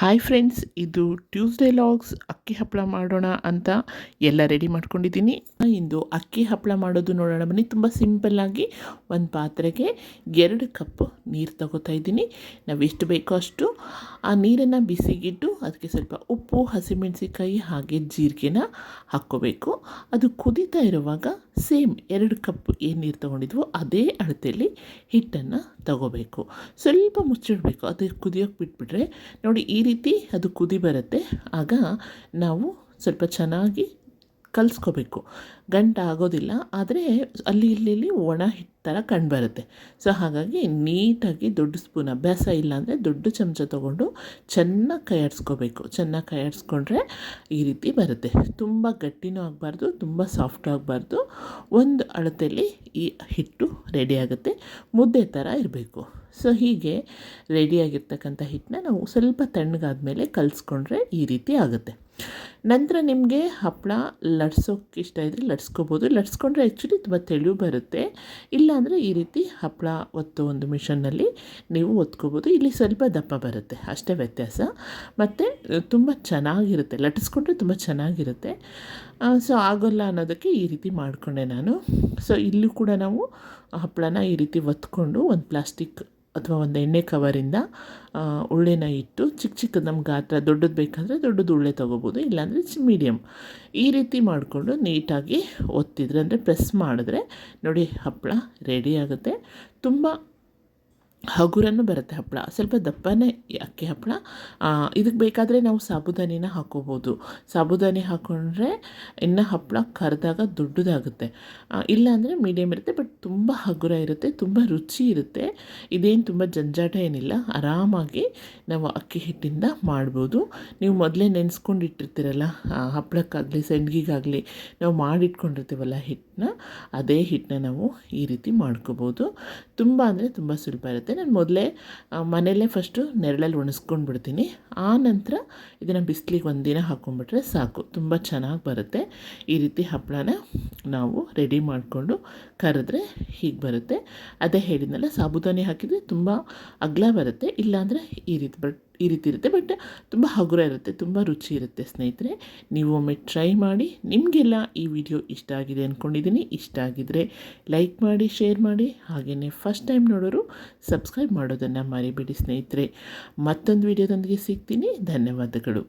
Hi friends ಇದು Tuesday logs ಅಕ್ಕಿ ಹಪ್ಪಳ ಮಾಡೋಣ ಅಂತ ಎಲ್ಲ ರೆಡಿ ಮಾಡ್ಕೊಂಡಿದ್ದೀನಿ. ಇಂದು ಅಕ್ಕಿ ಹಪ್ಪಳ ಮಾಡೋದು ನೋಡೋಣ ಬನ್ನಿ. ತುಂಬ ಸಿಂಪಲ್ಲಾಗಿ ಒಂದು ಪಾತ್ರೆಗೆ ಎರಡು ಕಪ್ ನೀರು ತಗೋತಾ ಇದ್ದೀನಿ. ನಾವು ಎಷ್ಟು ಬೇಕೋ ಅಷ್ಟು ಆ ನೀರನ್ನು ಬಿಸಿಗಿಟ್ಟು ಅದಕ್ಕೆ ಸ್ವಲ್ಪ ಉಪ್ಪು ಹಸಿಮೆಣಸಿಕಾಯಿ ಹಾಗೆ ಜೀರಿಗೆನ ಹಾಕ್ಕೋಬೇಕು. ಅದು ಕುದೀತಾ ಇರುವಾಗ ಸೇಮ್ ಎರಡು ಕಪ್ ಏನು ನೀರು ತೊಗೊಂಡಿದ್ವೋ ಅದೇ ಅಳತೆಯಲ್ಲಿ ಹಿಟ್ಟನ್ನು ತಗೋಬೇಕು. ಸ್ವಲ್ಪ ಮುಚ್ಚಿಡಬೇಕು, ಅದು ಕುದಿಯೋಕೆ ಬಿಟ್ಬಿಟ್ರೆ. ನೋಡಿ, ಈ ರೀತಿ ಅದು ಕುದಿ ಬರುತ್ತೆ. ಆಗ ನಾವು ಸ್ವಲ್ಪ ಚೆನ್ನಾಗಿ ಕಲಿಸ್ಕೋಬೇಕು. ಗಂಟು ಆಗೋದಿಲ್ಲ, ಆದರೆ ಅಲ್ಲಿ ಇಲ್ಲಿ ಒಣ ಹಿಟ್ಟು ಥರ ಕಂಡುಬರುತ್ತೆ ಸೊ ಹಾಗಾಗಿ ನೀಟಾಗಿ ದೊಡ್ಡ ಸ್ಪೂನ್ ಅಭ್ಯಾಸ ಇಲ್ಲ ಅಂದರೆ ದೊಡ್ಡ ಚಮಚ ತೊಗೊಂಡು ಚೆನ್ನಾಗಿ ಕೈಯಾಡಿಸ್ಕೋಬೇಕು ಚೆನ್ನಾಗಿ ಕೈಯಾಡಿಸ್ಕೊಂಡ್ರೆ ಈ ರೀತಿ ಬರುತ್ತೆ. ತುಂಬ ಗಟ್ಟಿನೂ ಆಗಬಾರ್ದು, ತುಂಬ ಸಾಫ್ಟ್ ಆಗಬಾರ್ದು. ಒಂದು ಅಳತೆಯಲ್ಲಿ ಈ ಹಿಟ್ಟು ರೆಡಿ ಆಗುತ್ತೆ. ಮುದ್ದೆ ಥರ ಇರಬೇಕು. ಸೊ ಹೀಗೆ ರೆಡಿಯಾಗಿರ್ತಕ್ಕಂಥ ಹಿಟ್ಟನ್ನ ನಾವು ಸ್ವಲ್ಪ ತಣ್ಣಗಾದ ಮೇಲೆ ಕಲಿಸ್ಕೊಂಡ್ರೆ ಈ ರೀತಿ ಆಗುತ್ತೆ. ನಂತರ ನಿಮಗೆ ಹಪ್ಪಳ ಲಟ್ಸೋಕ್ಕೆ ಇಷ್ಟ ಇದ್ದರೆ ಲಟ್ಸ್ಕೋಬೋದು ಲಟ್ಸ್ಕೊಂಡ್ರೆ ಆ್ಯಕ್ಚುಲಿ ತುಂಬ ತೆಳು ಬರುತ್ತೆ. ಇಲ್ಲಾಂದರೆ ಈ ರೀತಿ ಹಪ್ಪಳ ಒತ್ತು ಒಂದು ಮಿಷನ್ನಲ್ಲಿ ನೀವು ಒತ್ಕೋಬೋದು. ಇಲ್ಲಿ ಸ್ವಲ್ಪ ದಪ್ಪ ಬರುತ್ತೆ. ಅಷ್ಟೇ ವ್ಯತ್ಯಾಸ. ಮತ್ತು ತುಂಬ ಚೆನ್ನಾಗಿರುತ್ತೆ. ಲಟ್ಸ್ಕೊಂಡ್ರೆ ತುಂಬ ಚೆನ್ನಾಗಿರುತ್ತೆ. ಸೊ ಆಗೋಲ್ಲ ಅನ್ನೋದಕ್ಕೆ ಈ ರೀತಿ ಮಾಡಿಕೊಂಡೆ ನಾನು. ಸೊ ಇಲ್ಲೂ ಕೂಡ ನಾವು ಹಪ್ಪಳನ ಈ ರೀತಿ ಒತ್ಕೊಂಡು ಒಂದು ಪ್ಲಾಸ್ಟಿಕ್ ಅಥವಾ ಒಂದು ಎಣ್ಣೆ ಕವರಿಂದ ಉಳ್ಳೆನ ಇಟ್ಟು ಚಿಕ್ಕ ಚಿಕ್ಕದು ನಮ್ಮ ಗಾತ್ರ ದೊಡ್ಡದು ಬೇಕಂದರೆ ದೊಡ್ಡದು ಉಳ್ಳೆ ತೊಗೋಬೋದು, ಇಲ್ಲಾಂದರೆ ಮೀಡಿಯಮ್ ಈ ರೀತಿ ಮಾಡಿಕೊಂಡು ನೀಟಾಗಿ ಒತ್ತಿದ್ರೆ, ಅಂದರೆ ಪ್ರೆಸ್ ಮಾಡಿದ್ರೆ ನೋಡಿ ಹಪ್ಪಳ ರೆಡಿ ಆಗುತ್ತೆ. ತುಂಬ ಹಗುರನ್ನು ಬರುತ್ತೆ ಹಪ್ಪಳ. ಸ್ವಲ್ಪ ದಪ್ಪನೇ ಅಕ್ಕಿ ಹಪ್ಪಳ. ಇದಕ್ಕೆ ಬೇಕಾದರೆ ನಾವು ಸಾಬುದಾನಿನ ಹಾಕೋಬೋದು. ಸಾಬುದಾನಿ ಹಾಕ್ಕೊಂಡ್ರೆ ಇನ್ನು ಹಪ್ಪಳ ಕರೆದಾಗ ದೊಡ್ಡದಾಗುತ್ತೆ. ಇಲ್ಲಾಂದರೆ ಮೀಡಿಯಮ್ ಇರುತ್ತೆ, ಬಟ್ ತುಂಬ ಹಗುರ ಇರುತ್ತೆ, ತುಂಬ ರುಚಿ ಇರುತ್ತೆ. ಇದೇನು ತುಂಬ ಜಂಜಾಟ ಏನಿಲ್ಲ, ಆರಾಮಾಗಿ ನಾವು ಅಕ್ಕಿ ಹಿಟ್ಟಿಂದ ಮಾಡ್ಬೋದು. ನೀವು ಮೊದಲೇ ನೆನೆಸ್ಕೊಂಡಿಟ್ಟಿರ್ತೀರಲ್ಲ ಹಪ್ಪಳಕ್ಕಾಗಲಿ ಸಂಡ್ಗಿಗಾಗಲಿ ನಾವು ಮಾಡಿಟ್ಕೊಂಡಿರ್ತೀವಲ್ಲ ಹಿಟ್ಟನ್ನ ಅದೇ ಹಿಟ್ಟನ್ನ ನಾವು ಈ ರೀತಿ ಮಾಡ್ಕೋಬೋದು. ತುಂಬ ಅಂದರೆ ತುಂಬ ಸುಲಭ ಇರುತ್ತೆ. ನಾನು ಮೊದಲೇ ಮನೆಯಲ್ಲೇ ಫಸ್ಟು ನೆರಳಲ್ಲಿ ಒಣಸ್ಕೊಂಡು ಬಿಡ್ತೀನಿ ಆ ನಂತರ ಇದನ್ನು ಬಿಸಿಲಿಗೆ ಒಂದಿನ ಹಾಕ್ಕೊಂಡ್ಬಿಟ್ರೆ ಸಾಕು. ತುಂಬ ಚೆನ್ನಾಗಿ ಬರುತ್ತೆ ಈ ರೀತಿ ಹಪ್ಪಳನ. ನಾವು ರೆಡಿ ಮಾಡಿಕೊಂಡು ಕರೆದ್ರೆ ಹೀಗೆ ಬರುತ್ತೆ. ಅದೇ ಹೇಳಿದ್ನಲ್ಲ, ಸಾಬುದಾನಿ ಹಾಕಿದರೆ ತುಂಬ ಅಗ್ಲ ಬರುತ್ತೆ, ಇಲ್ಲಾಂದರೆ ಈ ರೀತಿ ಬಟ್ ಈ ರೀತಿ ಇರುತ್ತೆ. ಬಟ್ ತುಂಬ ಹಗುರ ಇರುತ್ತೆ, ತುಂಬ ರುಚಿ ಇರುತ್ತೆ ಸ್ನೇಹಿತರೆ. ನೀವು ಒಮ್ಮೆ ಟ್ರೈ ಮಾಡಿ, ನಿಮಗೆಲ್ಲ ಈ ವಿಡಿಯೋ ಇಷ್ಟ ಆಗಿದೆ ಅಂದ್ಕೊಂಡಿದ್ದೀನಿ ಇಷ್ಟ ಆಗಿದರೆ ಲೈಕ್ ಮಾಡಿ ಶೇರ್ ಮಾಡಿ. ಹಾಗೆಯೇ ಫಸ್ಟ್ ಟೈಮ್ ನೋಡೋರು ಸಬ್ಸ್ಕ್ರೈಬ್ ಮಾಡೋದನ್ನು ಮರಿಬೇಡಿ ಸ್ನೇಹಿತರೆ. ಮತ್ತೊಂದು ವಿಡಿಯೋದೊಂದಿಗೆ ಸಿಗ್ತೀನಿ. ಧನ್ಯವಾದಗಳು.